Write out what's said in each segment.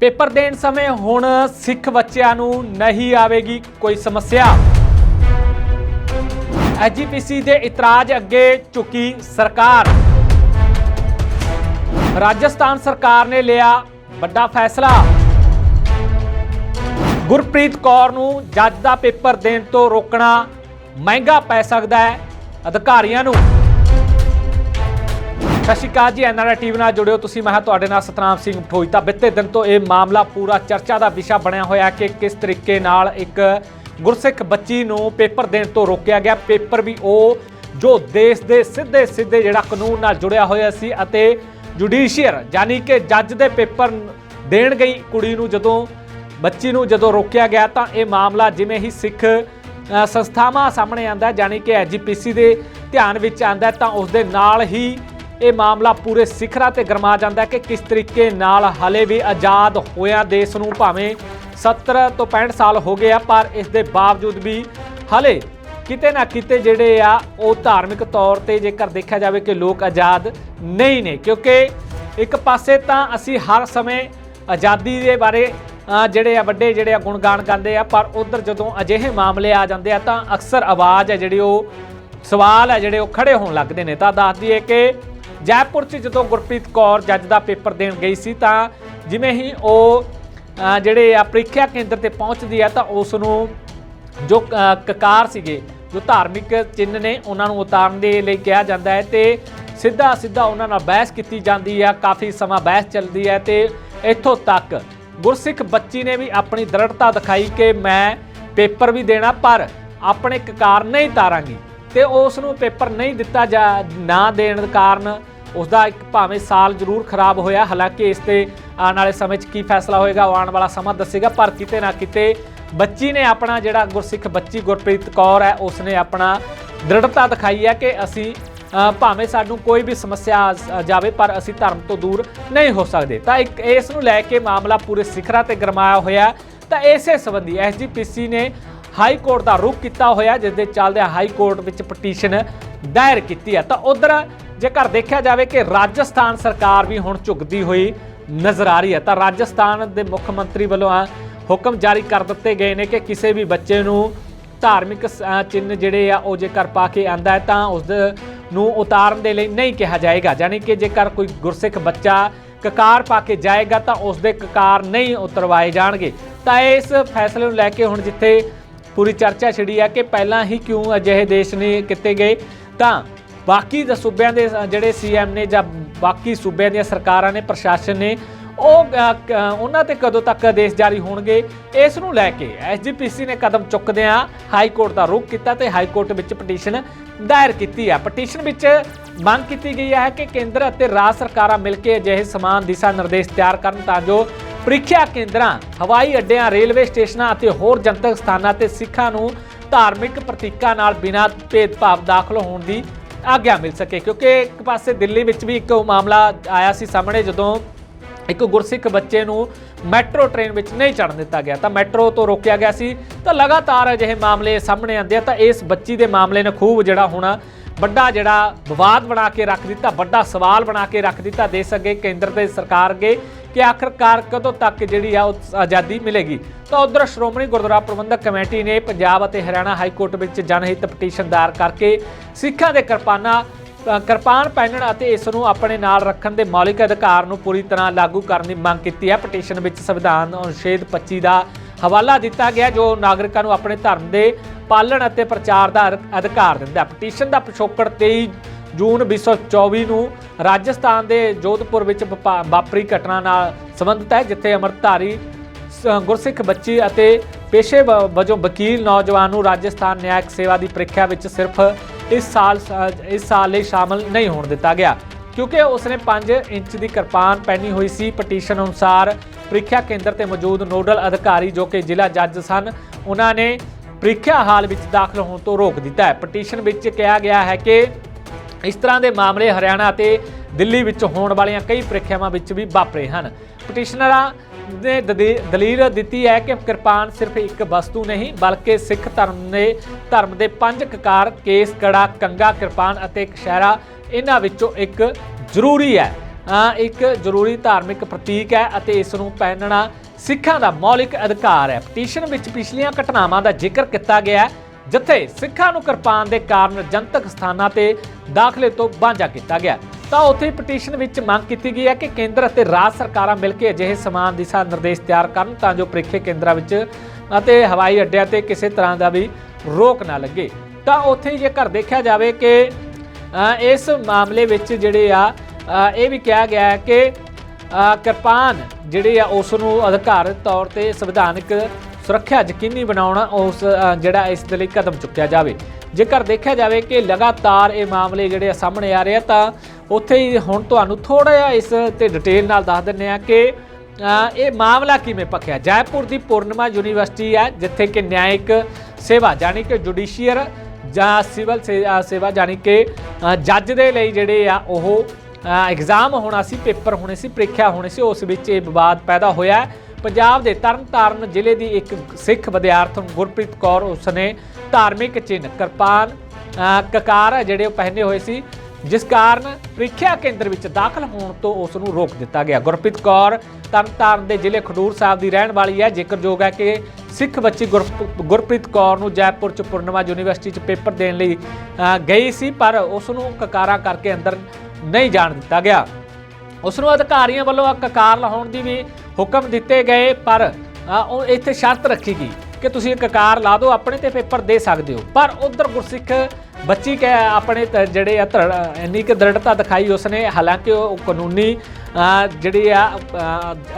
Paper ਦੇਣ ਸਮੇਂ ਹੁਣ ਸਿੱਖ ਬੱਚਿਆਂ ਨੂੰ ਨਹੀਂ ਆਵੇਗੀ ਕੋਈ ਸਮੱਸਿਆ। ਐਜੀਪੀਸੀ ਦੇ ਇਤਰਾਜ਼ ਅੱਗੇ ਝੁਕੀ ਸਰਕਾਰ। ਰਾਜਸਥਾਨ ਸਰਕਾਰ ਨੇ ਲਿਆ ਵੱਡਾ ਫੈਸਲਾ। ਗੁਰਪ੍ਰੀਤ ਕੌਰ ਨੂੰ ਜੱਜ ਦਾ ਪੇਪਰ ਦੇਣ ਤੋਂ ਰੋਕਣਾ ਮਹਿੰਗਾ ਪੈ ਸਕਦਾ ਹੈ ਅਧਿਕਾਰੀਆਂ ਨੂੰ। ਸਤਿ ਸ਼੍ਰੀ ਅਕਾਲ ਜੀ ਐਨਆਰਆਈ ਟੀਵੀ ਨਾਲ ਜੁੜਿਓ ਤੁਸੀਂ। ਮੈਂ ਹਾਂ ਤੁਹਾਡੇ ਨਾਲ ਸਤਨਾਮ ਸਿੰਘ ਮਠੋਈ ਤਾਂ ਬਿੱਤੇ ਦਿਨ ਤੋਂ ਇਹ ਮਾਮਲਾ ਪੂਰਾ ਚਰਚਾ ਦਾ ਵਿਸ਼ਾ ਬਣਿਆ ਹੋਇਆ ਕਿ ਕਿਸ ਤਰੀਕੇ ਨਾਲ ਇੱਕ ਗੁਰਸਿੱਖ ਬੱਚੀ ਨੂੰ ਪੇਪਰ ਦੇਣ ਤੋਂ ਰੋਕਿਆ ਗਿਆ। ਪੇਪਰ ਵੀ ਉਹ ਜੋ ਦੇਸ਼ ਦੇ ਸਿੱਧੇ ਸਿੱਧੇ ਜਿਹੜਾ ਕਾਨੂੰਨ ਨਾਲ ਜੁੜਿਆ ਹੋਇਆ ਸੀ ਅਤੇ ਜੁਡੀਸ਼ੀਅਰ ਯਾਨੀ ਕਿ ਜੱਜ ਦੇ ਪੇਪਰ ਦੇਣ ਗਈ ਕੁੜੀ ਨੂੰ ਜਦੋਂ, ਬੱਚੀ ਨੂੰ ਜਦੋਂ ਰੋਕਿਆ ਗਿਆ ਤਾਂ ਇਹ ਮਾਮਲਾ ਜਿਵੇਂ ਹੀ ਸਿੱਖ ਸੰਸਥਾਵਾਂ ਸਾਹਮਣੇ ਆਂਦਾ ਹੈ, ਯਾਨੀ ਕਿ ਐਜੀਪੀਸੀ ਦੇ ਧਿਆਨ ਵਿੱਚ ਆਂਦਾ ਤਾਂ ਉਸ ਦੇ ਨਾਲ ਹੀ ਇਹ ਮਾਮਲਾ ਪੂਰੇ ਸਿਖਰਾਂ ਤੇ ਗਰਮਾ ਜਾਂਦਾ ਹੈ ਕਿ ਕਿਸ ਤਰੀਕੇ ਨਾਲ ਹਲੇ ਵੀ ਆਜ਼ਾਦ ਹੋਇਆ ਦੇਸ਼ ਨੂੰ ਭਾਵੇਂ 70 ਤੋਂ 65 ਸਾਲ ਹੋ ਗਏ ਆ, ਪਰ ਇਸ ਦੇ ਬਾਵਜੂਦ ਵੀ ਹਲੇ ਕਿਤੇ ਨਾ ਕਿਤੇ ਜਿਹੜੇ ਆ, ਉਹ ਧਾਰਮਿਕ ਤੌਰ ਤੇ ਜੇਕਰ ਦੇਖਿਆ ਜਾਵੇ ਕਿ ਲੋਕ ਆਜ਼ਾਦ ਨਹੀਂ ਨੇ, ਕਿਉਂਕਿ ਇੱਕ ਪਾਸੇ ਤਾਂ ਅਸੀਂ ਹਰ ਸਮੇਂ ਆਜ਼ਾਦੀ ਦੇ ਬਾਰੇ ਜਿਹੜੇ ਆ ਵੱਡੇ ਜਿਹੜੇ ਆ ਗੁਣਗਾਨ ਗਾਉਂਦੇ ਆ, ਪਰ ਉਧਰ ਜਦੋਂ ਅਜਿਹੇ ਮਾਮਲੇ ਆ ਜਾਂਦੇ ਆ, ਤਾਂ ਅਕਸਰ ਆਵਾਜ਼ ਹੈ ਜਿਹੜੀ ਉਹ, ਸਵਾਲ ਹੈ ਜਿਹੜੇ ਉਹ ਖੜੇ ਹੋਣ ਲੱਗਦੇ ਨੇ। ਤਾਂ ਦੱਸ ਦਈਏ ਕਿ ਜੈਪੁਰ 'ਚ ਜਦੋਂ ਗੁਰਪ੍ਰੀਤ ਕੌਰ ਜੱਜ ਦਾ ਪੇਪਰ ਦੇਣ ਗਈ ਸੀ ਤਾਂ ਜਿਵੇਂ ਹੀ ਉਹ ਜਿਹੜੇ ਆ ਪ੍ਰੀਖਿਆ ਕੇਂਦਰ ਤੇ ਪਹੁੰਚਦੀ ਹੈ ਤਾਂ ਉਸ ਨੂੰ ਜੋ ਕਕਾਰ ਸੀਗੇ, ਜੋ ਧਾਰਮਿਕ ਚਿੰਨ੍ਹ ਨੇ ਉਹਨਾਂ ਨੂੰ ਉਤਾਰਨ ਦੇ ਲਈ ਕਿਹਾ ਜਾਂਦਾ ਹੈ ਤੇ ਸਿੱਧਾ ਸਿੱਧਾ ਉਹਨਾਂ ਨਾਲ ਬਹਿਸ ਕੀਤੀ ਜਾਂਦੀ ਹੈ ਕਾਫੀ ਸਮਾਂ ਬਹਿਸ ਚੱਲਦੀ ਹੈ ਤੇ ਇੱਥੋਂ ਤੱਕ ਗੁਰਸਿੱਖ ਬੱਚੀ ਨੇ ਵੀ ਆਪਣੀ ਦ੍ਰਿੜਤਾ ਦਿਖਾਈ ਕਿ ਮੈਂ ਪੇਪਰ ਵੀ ਦੇਣਾ ਪਰ ਆਪਣੇ ਕਕਾਰ ਨਹੀਂ ਤਾਰਾਂਗੀ। ਤੇ ਉਸ ਨੂੰ ਪੇਪਰ ਨਹੀਂ ਦਿੱਤਾ ਜਾ, ਨਾ ਦੇਣ ਕਾਰਨ ਉਸ ਦਾ ਇੱਕ ਭਾਵੇਂ ਸਾਲ ਜ਼ਰੂਰ ਖਰਾਬ ਹੋਇਆ। ਹਾਲਾਂਕਿ ਇਸ ਤੇ ਆਉਣ ਵਾਲੇ ਸਮੇਂ 'ਚ ਕੀ ਫੈਸਲਾ ਹੋਏਗਾ ਉਹ ਆਉਣ ਵਾਲਾ ਸਮਾਂ ਦੱਸੇਗਾ, ਪਰ ਕਿਤੇ ਨਾ ਕਿਤੇ ਬੱਚੀ ਨੇ ਆਪਣਾ ਜਿਹੜਾ ਗੁਰਸਿੱਖ ਬੱਚੀ ਗੁਰਪ੍ਰੀਤ ਕੌਰ ਹੈ ਉਸ ਨੇ ਆਪਣਾ ਦ੍ਰਿੜਤਾ ਦਿਖਾਈ ਹੈ ਕਿ ਅਸੀਂ ਭਾਵੇਂ ਸਾਨੂੰ ਕੋਈ ਵੀ ਸਮੱਸਿਆ ਜਾਵੇ, ਪਰ ਅਸੀਂ ਧਰਮ ਤੋਂ ਦੂਰ ਨਹੀਂ ਹੋ ਸਕਦੇ। ਤਾਂ ਇੱਕ ਇਸ ਨੂੰ ਲੈ ਕੇ ਮਾਮਲਾ ਪੂਰੇ ਸਿਖਰਾਂ ਤੇ ਗਰਮਾਇਆ ਹੋਇਆ। ਤਾਂ ਇਸੇ ਸੰਬੰਧੀ ਐਸਜੀਪੀਸੀ ਨੇ ਹਾਈ ਕੋਰਟ ਦਾ ਰੁਖ ਕੀਤਾ ਹੋਇਆ, ਜਿਸ ਦੇ ਚੱਲਦੇ ਹਾਈ ਕੋਰਟ ਵਿੱਚ ਪਟੀਸ਼ਨ ਦਾਇਰ ਕੀਤੀ ਹੈ। ਤਾਂ ਉਧਰ ਜੇਕਰ ਦੇਖਿਆ ਜਾਵੇ ਕਿ ਰਾਜਸਥਾਨ ਸਰਕਾਰ ਵੀ ਹੁਣ ਝੁਕਦੀ ਹੋਈ ਨਜ਼ਰ ਆ ਰਹੀ ਹੈ, ਤਾਂ ਰਾਜਸਥਾਨ ਦੇ ਮੁੱਖ ਮੰਤਰੀ ਵੱਲੋਂ ਹੁਕਮ ਜਾਰੀ ਕਰ ਦਿੱਤੇ ਗਏ ਨੇ ਕਿ ਕਿਸੇ ਵੀ ਬੱਚੇ ਨੂੰ ਧਾਰਮਿਕ ਸ- ਚਿੰਨ੍ਹ ਜਿਹੜੇ ਆ, ਉਹ ਜੇਕਰ ਪਾ ਕੇ ਆਂਦਾ ਹੈ, ਤਾਂ ਉਸ ਨੂੰ ਉਤਾਰਨ ਦੇ ਲਈ ਨਹੀਂ ਕਿਹਾ ਜਾਏਗਾ। ਯਾਨੀ ਕਿ ਜੇਕਰ ਕੋਈ ਗੁਰਸਿੱਖ ਬੱਚਾ ਕਕਾਰ ਪਾ ਕੇ ਜਾਏਗਾ, ਤਾਂ ਉਸ ਦੇ ਕਕਾਰ ਨਹੀਂ ਉਤਰਵਾਏ ਜਾਣਗੇ। ਤਾਂ ਇਸ ਫੈਸਲੇ ਨੂੰ ਲੈ ਕੇ ਹੁਣ ਜਿੱਥੇ ਪੂਰੀ ਚਰਚਾ ਛਿੜੀ ਹੈ ਕਿ ਪਹਿਲਾਂ ਹੀ ਕਿਉਂ ਅਜਿਹੇ ਦੇਸ਼ ਨੇ ਕੀਤੇ ਗਏ? ਤਾਂ ਬਾਕੀ ਦੇ ਸੂਬਿਆਂ ਦੇ ਅ, ਜਿਹੜੇ ਸੀਐਮ ਨੇ ਜਾਂ ਬਾਕੀ ਸੂਬਿਆਂ ਦੀਆਂ ਸਰਕਾਰਾਂ ਨੇ ਪ੍ਰਸ਼ਾਸਨ ਨੇ ਉਹ ਉਹਨਾਂ ਤੇ ਕਦੋਂ ਤੱਕ ਆਦੇਸ਼ ਜਾਰੀ ਹੋਣਗੇ? ਇਸ ਨੂੰ ਲੈ ਕੇ ਐਸਜੀਪੀਸੀ ਨੇ ਕਦਮ ਚੁੱਕਦਿਆਂ ਹਾਈ ਕੋਰਟ ਦਾ ਰੁਖ ਕੀਤਾ ਤੇ ਹਾਈ ਕੋਰਟ ਵਿੱਚ ਪਟੀਸ਼ਨ ਦਾਇਰ ਕੀਤੀ ਹੈ ਪਟੀਸ਼ਨ ਵਿੱਚ ਮੰਗ ਕੀਤੀ ਗਈ ਹੈ ਕਿ ਕੇਂਦਰ ਅਤੇ ਰਾਜ ਸਰਕਾਰਾਂ ਮਿਲ ਕੇ ਅਜਿਹੇ ਸਮਾਨ ਦਿਸ਼ਾ ਨਿਰਦੇਸ਼ ਤਿਆਰ ਕਰਨ ਤਾਂ ਜੋ ਪ੍ਰੀਖਿਆ ਕੇਂਦਰਾਂ, ਹਵਾਈ ਅੱਡਿਆਂ, ਰੇਲਵੇ ਸਟੇਸ਼ਨਾਂ ਅਤੇ ਹੋਰ ਜਨਤਕ ਸਥਾਨਾਂ ਤੇ ਸਿੱਖਾਂ ਨੂੰ ਧਾਰਮਿਕ ਪ੍ਰਤੀਕਾਂ ਨਾਲ ਬਿਨਾਂ ਭੇਦਭਾਵ ਦਾਖਲ ਹੋਣ ਦੀ ਆਗਿਆ ਮਿਲ ਸਕੇ। ਕਿਉਂਕਿ ਇੱਕ ਪਾਸੇ ਦਿੱਲੀ ਵਿੱਚ ਵੀ ਇੱਕ ਮਾਮਲਾ ਆਇਆ ਸੀ ਸਾਹਮਣੇ ਜਦੋਂ ਇੱਕ ਗੁਰਸਿੱਖ ਬੱਚੇ ਨੂੰ ਮੈਟਰੋ ਟ੍ਰੇਨ ਵਿੱਚ ਨਹੀਂ ਚੜ੍ਹਨ ਦਿੱਤਾ ਗਿਆ। ਤਾਂ ਮੈਟਰੋ ਤੋਂ ਰੋਕਿਆ ਗਿਆ ਸੀ। ਤਾਂ ਲਗਾਤਾਰ ਅਜਿਹੇ ਮਾਮਲੇ ਸਾਹਮਣੇ ਆਉਂਦੇ ਆ। ਤਾਂ ਇਸ ਬੱਚੀ ਦੇ ਮਾਮਲੇ ਨੇ ਖੂਬ ਜਿਹੜਾ ਹੋਣਾ ਵੱਡਾ ਜਿਹੜਾ ਵਿਵਾਦ ਬਣਾ ਕੇ ਰੱਖ ਦਿੱਤਾ, ਵੱਡਾ ਸਵਾਲ ਬਣਾ ਕੇ ਰੱਖ ਦਿੱਤਾ। ਦੇਸ਼ ਅੱਗੇ, ਕੇਂਦਰ ਤੇ ਸਰਕਾਰ ਅੱਗੇ ਕਿ ਆਖਰਕਾਰ ਕਦੋਂ ਤੱਕ ਜਿਹੜੀ ਆ ਉਹ ਆਜ਼ਾਦੀ ਮਿਲੇਗੀ? ਤਾਂ ਉਧਰ ਸ਼੍ਰੋਮਣੀ ਗੁਰਦੁਆਰਾ ਪ੍ਰਬੰਧਕ ਕਮੇਟੀ ਨੇ ਪੰਜਾਬ ਅਤੇ ਹਰਿਆਣਾ ਹਾਈ ਕੋਰਟ ਵਿੱਚ ਜਨਹਿਤ ਪਟੀਸ਼ਨ ਦਾਇਰ ਕਰਕੇ ਸਿੱਖਾਂ ਦੇ ਕਿਰਪਾਨਾਂ ਕਿਰਪਾਨ ਪਹਿਨਣ ਅਤੇ ਇਸ ਨੂੰ ਆਪਣੇ ਨਾਲ ਰੱਖਣ ਦੇ ਮੌਲਿਕ ਅਧਿਕਾਰ ਨੂੰ ਪੂਰੀ ਤਰ੍ਹਾਂ ਲਾਗੂ ਕਰਨ ਦੀ ਮੰਗ ਕੀਤੀ ਹੈ। ਪਟੀਸ਼ਨ ਵਿੱਚ ਸੰਵਿਧਾਨ ਅਨੁਛੇਦ 25 ਦਾ ਹਵਾਲਾ ਦਿੱਤਾ ਗਿਆ, ਜੋ ਨਾਗਰਿਕਾਂ ਨੂੰ ਆਪਣੇ ਧਰਮ ਦੇ ਪਾਲਣ ਅਤੇ ਪ੍ਰਚਾਰ ਦਾ ਅਧਿ- ਅਧਿਕਾਰ ਦਿੰਦਾ ਪਟੀਸ਼ਨ ਦਾ ਪਿਛੋਕੜ 23 ਜੂਨ 2024 ਨੂੰ ਰਾਜਸਥਾਨ ਦੇ ਜੋਧਪੁਰ ਵਿੱਚ ਵਪਾ- ਵਾਪਰੀ ਘਟਨਾ ਨਾਲ ਸੰਬੰਧਿਤ ਹੈ, ਜਿੱਥੇ ਅਮਰਤਾਰੀ ਸ- ਗੁਰਸਿੱਖ ਬੱਚੀ ਅਤੇ ਪੇਸ਼ੇ ਵ- ਵਜੋਂ ਵਕੀਲ ਨੌਜਵਾਨ ਨੂੰ ਰਾਜਸਥਾਨ ਨਿਆਇਕ ਸੇਵਾ ਦੀ ਪ੍ਰੀਖਿਆ ਵਿੱਚ ਸਿਰਫ ਇਸ ਸਾਲ ਇਸ ਸਾਲ ਲਈ ਸ਼ਾਮਲ ਨਹੀਂ ਹੋਣ ਦਿੱਤਾ ਗਿਆ। ਕਿਉਂਕਿ ਉਸਨੇ 5 ਇੰਚ ਦੀ ਕਿਰਪਾਨ ਪਹਿਨੀ ਹੋਈ ਸੀ। ਪਟੀਸ਼ਨ ਅਨੁਸਾਰ ਪ੍ਰੀਖਿਆ ਕੇਂਦਰ ਤੇ ਮੌਜੂਦ ਨੋਡਲ ਅਧਿਕਾਰੀ ਜੋ ਕਿ ਜ਼ਿਲ੍ਹਾ ਜੱਜ ਸਨ, ਉਹਨਾਂ ਨੇ ਪ੍ਰੀਖਿਆ ਹਾਲ ਵਿੱਚ ਦਾਖਲ ਹੋਣ ਤੋਂ ਰੋਕ ਦਿੱਤਾ ਹੈ। ਪਟੀਸ਼ਨ ਵਿੱਚ ਕਿਹਾ ਗਿਆ ਹੈ ਕਿ ਇਸ ਤਰ੍ਹਾਂ ਦੇ ਮਾਮਲੇ ਹਰਿਆਣਾ ਅਤੇ ਦਿੱਲੀ ਵਿੱਚ ਹੋਣ ਵਾਲੀਆਂ ਕਈ ਪ੍ਰੀਖਿਆਵਾਂ ਵਿੱਚ ਵੀ ਵਾਪਰੇ ਹਨ। ਪਟੀਸ਼ਨਰਾਂ ਨੇ ਦਦੇ- ਦਲੀਲ ਦਿੱਤੀ ਹੈ ਕਿ ਕਿਰਪਾਨ ਸਿਰਫ ਇੱਕ ਵਸਤੂ ਨਹੀਂ, ਬਲਕਿ ਸਿੱਖ ਧਰਮ ਨੇ, ਧਰਮ ਦੇ ਪੰਜ ਕਕਾਰ, ਕੇਸ, ਕੜਾ, ਕੰਗਾ, ਕਿਰਪਾਨ ਅਤੇ ਕਸ਼ਹਿਰਾ ਇਹਨਾਂ ਵਿੱਚੋਂ ਇੱਕ ਜ਼ਰੂਰੀ ਹੈ, ਇੱਕ ਜ਼ਰੂਰੀ ਧਾਰਮਿਕ ਪ੍ਰਤੀਕ ਹੈ ਅਤੇ ਇਸ ਨੂੰ ਪਹਿਨਣਾ ਸਿੱਖਾਂ ਦਾ ਮੌਲਿਕ ਅਧਿਕਾਰ ਹੈ। ਪਟੀਸ਼ਨ ਵਿੱਚ ਪਿਛਲੀਆਂ ਘਟਨਾਵਾਂ ਦਾ ਜ਼ਿਕਰ ਕੀਤਾ ਗਿਆ ਹੈ, ਜਿੱਥੇ ਸਿੱਖਾਂ ਨੂੰ ਕਿਰਪਾਨ ਦੇ ਕਾਰਨ ਜਨਤਕ ਸਥਾਨਾਂ ਤੇ ਦਾਖਲੇ ਤੋਂ ਵਾਂਝਾ ਕੀਤਾ ਗਿਆ। ਤਾਂ ਉੱਥੇ ਪਟੀਸ਼ਨ ਵਿੱਚ ਮੰਗ ਕੀਤੀ ਗਈ ਹੈ ਕਿ ਕੇਂਦਰ ਅਤੇ ਰਾਜ ਸਰਕਾਰਾਂ ਮਿਲ ਕੇ ਅਜਿਹੇ ਸਮਾਨ ਦਿਸ਼ਾ ਨਿਰਦੇਸ਼ ਤਿਆਰ ਕਰਨ ਤਾਂ ਜੋ ਪ੍ਰੀਖਿਆ ਕੇਂਦਰਾਂ ਵਿੱਚ ਅਤੇ ਹਵਾਈ ਅੱਡਿਆਂ ਤੇ ਕਿਸੇ ਤਰ੍ਹਾਂ ਦਾ ਵੀ ਰੋਕ ਨਾ ਲੱਗੇ। ਤਾਂ ਉੱਥੇ ਜੇਕਰ ਦੇਖਿਆ ਜਾਵੇ ਕਿ ਇਸ ਮਾਮਲੇ ਵਿੱਚ ਜਿਹੜੇ ਆ ਇਹ ਵੀ ਕਿਹਾ ਗਿਆ ਹੈ ਕਿ ਕਿਰਪਾਨ ਜਿਹੜੇ ਆ ਉਸ ਨੂੰ ਅਧਿਕਾਰਤ ਤੌਰ ਤੇ ਸੰਵਿਧਾਨਕ ਸੁਰੱਖਿਆ ਯਕੀਨੀ ਬਣਾਉਣਾ, ਉਸ ਜਿਹੜਾ ਇਸ ਦੇ ਲਈ ਕਦਮ ਚੁੱਕਿਆ ਜਾਵੇ। ਜੇਕਰ ਦੇਖਿਆ ਜਾਵੇ ਕਿ ਲਗਾਤਾਰ ਇਹ ਮਾਮਲੇ ਜਿਹੜੇ ਆ ਸਾਹਮਣੇ ਆ ਰਹੇ ਆ, ਤਾਂ ਉੱਥੇ ਹੀ ਹੁਣ ਤੁਹਾਨੂੰ ਥੋੜਾ ਜਿਹਾ ਇਸ ਤੇ ਡਿਟੇਲ ਨਾਲ ਦੱਸ ਦਿੰਨੇ ਆ ਕਿ ਇਹ ਮਾਮਲਾ ਕਿਵੇਂ ਪੱਕਿਆ। ਜੈਪੁਰ ਦੀ ਪੂਰਨਿਮਾ ਯੂਨੀਵਰਸਿਟੀ ਹੈ, ਜਿੱਥੇ ਕਿ ਨਿਆਇਕ ਸੇਵਾ ਜਾਨੀ ਕਿ ਜੁਡੀਸ਼ੀਅਰ ਜਾਂ ਸਿਵਲ ਸੇ- ਸੇਵਾ ਜਾਨੀ ਕਿ ਜੱਜ ਦੇ ਲਈ ਜਿਹੜੇ ਆ, ਉਹ ਐਗਜ਼ਾਮ ਹੋਣਾ ਸੀ, ਪੇਪਰ ਹੋਣੇ ਸੀ, ਪ੍ਰੀਖਿਆ ਹੋਣੀ ਸੀ, ਉਸ ਵਿੱਚ ਇਹ ਵਿਵਾਦ ਪੈਦਾ ਹੋਇਆ। ਪੰਜਾਬ ਦੇ ਤਰਨਤਾਰਨ ਜ਼ਿਲ੍ਹੇ ਦੀ ਇੱਕ ਸਿੱਖ ਵਿਦਿਆਰਥਣ ਗੁਰਪ੍ਰੀਤ ਕੌਰ, ਉਸਨੇ ਧਾਰਮਿਕ ਚਿੰਨ੍ਹ, ਕਿਰਪਾਨ ਕਕਾਰ ਹੈ ਜਿਹੜੇ ਉਹ ਪਹਿਨੇ ਹੋਏ ਸੀ, ਜਿਸ ਕਾਰਨ ਪ੍ਰੀਖਿਆ ਕੇਂਦਰ ਵਿੱਚ ਦਾਖਲ ਹੋਣ ਤੋਂ ਉਸ ਨੂੰ ਰੋਕ ਦਿੱਤਾ ਗਿਆ। ਗੁਰਪ੍ਰੀਤ ਕੌਰ ਤਰਨਤਾਰਨ ਦੇ ਜ਼ਿਲ੍ਹੇ ਖਡੂਰ ਸਾਹਿਬ ਦੀ ਰਹਿਣ ਵਾਲੀ ਹੈ। ਜ਼ਿਕਰਯੋਗ ਹੈ ਕਿ ਸਿੱਖ ਬੱਚੀ ਗੁਰਪ- ਗੁਰਪ੍ਰੀਤ ਕੌਰ ਨੂੰ ਜੈਪੁਰ ਚ ਪੂਰਨਿਮਾ ਯੂਨੀਵਰਸਿਟੀ ਚ ਪੇਪਰ ਦੇਣ ਲਈ ਗਈ ਸੀ, ਪਰ ਉਸ ਨੂੰ ਕਕਾਰਾ ਕਰਕੇ ਅੰਦਰ ਨਹੀਂ ਜਾਣ ਦਿੱਤਾ ਗਿਆ। ਉਸ ਨੂੰ ਅਧਿਕਾਰੀਆਂ ਵੱਲੋਂ ਕਕਾਰ ਲਾਉਣ ਦੀ ਵੀ ਹੁਕਮ ਦਿੱਤੇ ਗਏ, ਪਰ ਉਹ ਇੱਥੇ ਸ਼ਰਤ ਰੱਖੀ ਗਈ। ਕਿ ਤੁਸੀਂ ਇਹ ਕਕਾਰ ਲਾ ਦਿਓ, ਆਪਣੇ ਤੇ ਪੇਪਰ ਦੇ ਸਕਦੇ ਹੋ। ਪਰ ਉਧਰ ਗੁਰਸਿੱਖ ਬੱਚੀ ਕਹਿ, ਆਪਣੇ ਤ- ਜਿਹੜੇ ਆ ਧੜ- ਇੰਨੀ ਕਿ ਦ੍ਰਿੜਤਾ ਦਿਖਾਈ ਉਸਨੇ। ਹਾਲਾਂਕਿ ਉਹ ਕਾਨੂੰਨੀ ਜਿਹੜੀ ਆ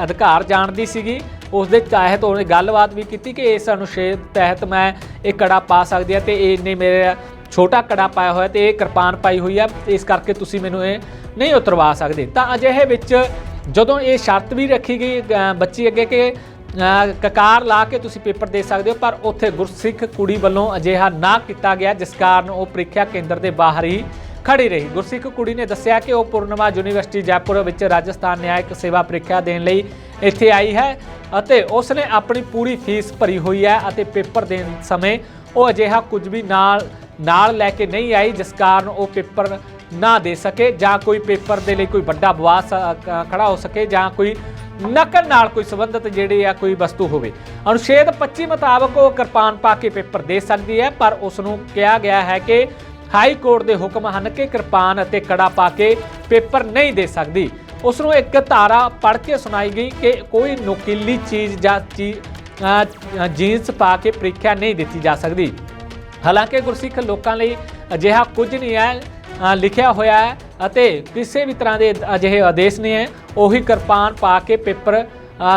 ਅਧਿਕਾਰ ਜਾਣਦੀ ਸੀਗੀ ਉਸ ਦੇ ਤਹਿਤ ਉਹਨੇ ਗੱਲਬਾਤ ਵੀ ਕੀਤੀ ਕਿ ਇਸ ਅਨੁਛੇਦ ਤਹਿਤ ਮੈਂ ਇਹ ਕੜਾ ਪਾ ਸਕਦੀ ਆ ਤੇ ਇਹਨੇ ਮੇਰੇ ਛੋਟਾ ਕੜਾ ਪਾਇਆ ਹੋਇਆ ਤੇ ਇਹ ਕਿਰਪਾਨ ਪਾਈ ਹੋਈ ਆ, ਇਸ ਕਰਕੇ ਤੁਸੀਂ ਮੈਨੂੰ ਇਹ ਨਹੀਂ ਉਤਰਵਾ ਸਕਦੇ। ਤਾਂ ਅਜਿਹੇ ਵਿੱਚ ਜਦੋਂ ਇਹ ਸ਼ਰਤ ਵੀ ਰੱਖੀ ਗਈ ਬੱਚੀ ਅੱਗੇ ਕਿ ਕਕਾਰ ਲਾ ਕੇ ਤੁਸੀਂ ਪੇਪਰ ਦੇ ਸਕਦੇ ਹੋ ਪਰ ਉੱਥੇ ਗੁਰਸਿੱਖ ਕੁੜੀ ਵੱਲੋਂ ਅਜਿਹਾ ਨਾ ਕੀਤਾ ਗਿਆ ਜਿਸ ਕਾਰਨ ਉਹ ਪ੍ਰੀਖਿਆ ਕੇਂਦਰ ਦੇ ਬਾਹਰ ਹੀ ਖੜੀ ਰਹੀ। ਗੁਰਸਿੱਖ ਕੁੜੀ ਨੇ ਦੱਸਿਆ ਕਿ ਉਹ ਪੂਰਨਿਮਾ ਯੂਨੀਵਰਸਿਟੀ ਜੈਪੁਰ ਵਿੱਚ ਰਾਜਸਥਾਨ ਨਿਆਇਕ ਸੇਵਾ ਪ੍ਰੀਖਿਆ ਦੇਣ ਲਈ ਇੱਥੇ ਆਈ ਹੈ ਅਤੇ ਉਸ ਨੇ ਆਪਣੀ ਪੂਰੀ ਫੀਸ ਭਰੀ ਹੋਈ ਹੈ ਅਤੇ ਪੇਪਰ ਦੇਣ ਸਮੇਂ ਉਹ ਅਜਿਹਾ ਕੁਝ ਵੀ ਨਾਲ ਨਾਲ ਲੈ ਕੇ ਨਹੀਂ ਆਈ ਜਿਸ ਕਾਰਨ ਉਹ ਪੇਪਰ ਨਾ ਦੇ ਸਕੇ ਜਾਂ ਕੋਈ ਪੇਪਰ ਦੇ ਲਈ ਕੋਈ ਵੱਡਾ ਬਵਾਸ ਅ, ਖੜਾ ਹੋ ਸਕੇ ਜਾਂ ਕੋਈ ਨਕਲ ਨਾਲ ਕੋਈ ਸੰਬੰਧਿਤ ਜਿਹੜੀ ਆ ਕੋਈ ਵਸਤੂ ਹੋਵੇ। ਅਨੁਛੇਦ 25 ਮੁਤਾਬਕ ਉਹ ਕਿਰਪਾਨ ਪਾ ਕੇ ਪੇਪਰ ਦੇ ਸਕਦੀ ਹੈ ਪਰ ਉਸ ਨੂੰ ਕਿਹਾ ਗਿਆ ਹੈ ਕਿ ਹਾਈ ਕੋਰਟ ਦੇ ਹੁਕਮ ਹਨ ਕਿ ਕਿਰਪਾਨ ਅਤੇ ਕੜਾ ਪਾ ਕੇ ਪੇਪਰ ਨਹੀਂ ਦੇ ਸਕਦੀ। ਉਸ ਨੂੰ ਇੱਕ ਧਾਰਾ ਪੜ੍ਹ ਕੇ ਸੁਣਾਈ ਗਈ ਕਿ ਕੋਈ ਨੁਕੀਲੀ ਚੀਜ਼ ਜਾਂ ਚੀ- ਅ, ਜੀਨਸ ਪਾ ਕੇ ਪ੍ਰੀਖਿਆ ਨਹੀਂ ਦਿੱਤੀ ਜਾ ਸਕਦੀ। ਹਾਲਾਂਕਿ ਗੁਰਸਿੱਖ ਲੋਕਾਂ ਲਈ ਅਜਿਹਾ ਕੁਝ ਨਹੀਂ ਹੈ ਲਿਖਿਆ ਹੋਇਆ ਹੈ ਅਤੇ ਕਿਸੇ ਵੀ ਤਰ੍ਹਾਂ ਦੇ ਅਜਿਹੇ ਆਦੇਸ਼ ਨਹੀਂ ਹੈ। ਉਹੀ ਕਿਰਪਾਨ ਪਾ ਕੇ ਪੇਪਰ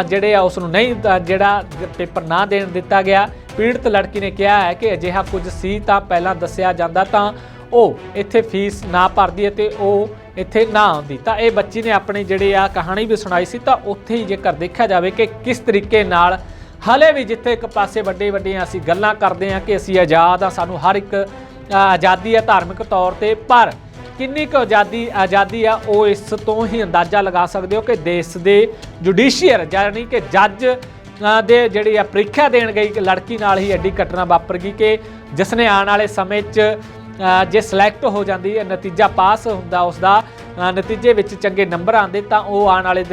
ਜਿਹੜੇ ਆ ਉਸ ਨੂੰ ਨਹੀਂ ਜਿਹੜਾ ਪੇਪਰ ਨਾ ਦੇਣ ਦਿੱਤਾ ਗਿਆ। ਪੀੜਤ ਲੜਕੀ ਨੇ ਕਿਹਾ ਹੈ ਕਿ ਅਜਿਹਾ ਕੁਝ ਸੀ ਤਾਂ ਪਹਿਲਾਂ ਦੱਸਿਆ ਜਾਂਦਾ ਤਾਂ ਉਹ ਇੱਥੇ ਫੀਸ ਨਾ ਭਰਦੀ ਅਤੇ ਉਹ ਇੱਥੇ ਨਾ ਆਉਂਦੀ। ਤਾਂ ਇਹ ਬੱਚੀ ਨੇ ਆਪਣੀ ਜਿਹੜੀ ਆ ਕਹਾਣੀ ਵੀ ਸੁਣਾਈ ਸੀ ਤਾਂ ਉੱਥੇ ਹੀ ਜੇਕਰ ਦੇਖਿਆ ਜਾਵੇ ਕਿ ਕਿਸ ਤਰੀਕੇ ਨਾਲ ਹਲੇ ਵੀ ਜਿੱਥੇ ਇੱਕ ਪਾਸੇ ਵੱਡੇ ਵੱਡੀਆਂ ਅਸੀਂ ਗੱਲਾਂ ਕਰਦੇ ਹਾਂ ਕਿ ਅਸੀਂ ਆਜ਼ਾਦ ਆ ਸਾਨੂੰ ਹਰ ਇੱਕ ਆਜ਼ਾਦੀ ਹੈ ਧਾਰਮਿਕ ਤੌਰ ਤੇ, ਪਰ ਕਿੰਨੀ ਕੁ ਆਜ਼ਾਦੀ ਆਜ਼ਾਦੀ ਆ, ਉਹ ਇਸ ਤੋਂ ਹੀ ਅੰਦਾਜ਼ਾ ਲਗਾ ਸਕਦੇ ਹੋ ਕਿ ਦੇਸ਼ ਦੇ ਜੁਡੀਸ਼ੀਅਰ ਯਾਨੀ ਕਿ ਜੱਜ ਦੇ ਜਿਹੜੀ ਆ ਪ੍ਰੀਖਿਆ ਦੇਣ ਗਈ ਇੱਕ ਲੜਕੀ ਨਾਲ ਹੀ ਐਡੀ ਘਟਨਾ ਵਾਪਰ ਗਈ ਕਿ ਜਿਸ ਨੇ ਆਉਣ ਵਾਲੇ ਸਮੇਂ 'ਚ ਜੇ ਸਿਲੈਕਟ ਹੋ ਜਾਂਦੀ ਹੈ, ਨਤੀਜਾ ਪਾਸ ਹੁੰਦਾ ਉਸ ਦਾ ਨਤੀਜੇ ਵਿੱਚ ਚੰਗੇ ਨੰਬਰ ਆਉਂਦੇ, ਤਾਂ ਉਹ ਆਉਣ ਵਾਲੇ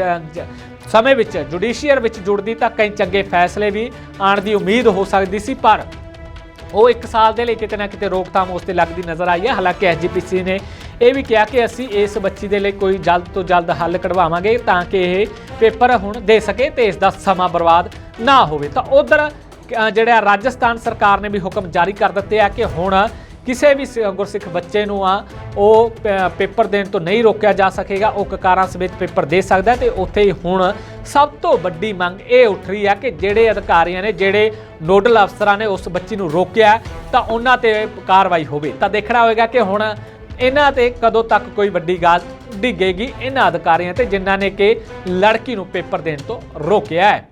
ਸਮੇਂ ਵਿੱਚ ਜੁਡੀਸ਼ੀਅਰ ਵਿੱਚ ਜੁੜਦੀ, ਤਾਂ ਕਈ ਚੰਗੇ ਫੈਸਲੇ ਵੀ ਆਉਣ ਦੀ ਉਮੀਦ ਹੋ ਸਕਦੀ ਸੀ, ਪਰ ਉਹ 1 ਸਾਲ ਦੇ ਲਈ ਕਿਤੇ ਨਾ ਕਿਤੇ ਰੋਕਥਾਮ ਉਸ ਤੇ ਲੱਗਦੀ ਨਜ਼ਰ ਆਈ ਹੈ। ਹਾਲਾਂਕਿ ਐਸਜੀਪੀਸੀ ਨੇ ਇਹ ਵੀ ਕਿਹਾ ਕਿ ਅਸੀਂ ਇਸ ਬੱਚੀ ਦੇ ਲਈ ਕੋਈ ਜਲਦ ਤੋਂ ਜਲਦ ਹੱਲ ਕਢਵਾਵਾਂਗੇ ਤਾਂ ਕਿ ਇਹ ਪੇਪਰ ਹੁਣ ਦੇ ਸਕੇ ਤੇ ਇਸ ਦਾ ਸਮਾਂ ਬਰਬਾਦ ਨਾ ਹੋਵੇ। ਤਾਂ ਉਧਰ ਜਿਹੜਾ ਰਾਜਸਥਾਨ ਸਰਕਾਰ ਨੇ ਵੀ ਹੁਕਮ ਜਾਰੀ ਕਰ ਦਿੱਤੇ ਆ ਕਿ ਹੁਣ ਕਿਸੇ ਵੀ ਸ- ਗੁਰਸਿੱਖ ਬੱਚੇ ਨੂੰ ਆ, ਉਹ ਪੇਪਰ ਦੇਣ ਤੋਂ ਨਹੀਂ ਰੋਕਿਆ ਜਾ ਸਕੇਗਾ, ਉਹ ਕਕਾਰਾਂ ਸਮੇਤ ਪੇਪਰ ਦੇ ਸਕਦਾ ਹੈ ਤੇ ਉੱਥੇ ਹੀ ਹੁਣ ਸਭ ਤੋਂ ਵੱਡੀ ਮੰਗ ਇਹ ਉੱਠ ਰਹੀ ਹੈ ਕਿ ਜਿਹੜੇ ਅਧਿਕਾਰੀਆਂ ਨੇ, ਜਿਹੜੇ ਨੋਡਲ ਅਫਸਰਾਂ ਨੇ ਉਸ ਬੱਚੀ ਨੂੰ ਰੋਕਿਆ ਤਾਂ ਉਹਨਾਂ ਤੇ ਕਾਰਵਾਈ ਹੋਵੇ। ਤਾਂ ਦੇਖਣਾ ਹੋਵੇਗਾ ਕਿ ਹੁਣ ਇਹਨਾਂ ਤੇ ਕਦੋਂ ਤੱਕ ਕੋਈ ਵੱਡੀ ਗੱਲ ਡਿੱਗੇਗੀ ਇਹਨਾਂ ਅਧਿਕਾਰੀਆਂ ਤੇ ਜਿਨ੍ਹਾਂ ਨੇ ਕਿ ਲੜਕੀ ਨੂੰ ਪੇਪਰ ਦੇਣ ਤੋਂ ਰੋਕਿਆ ਹੈ।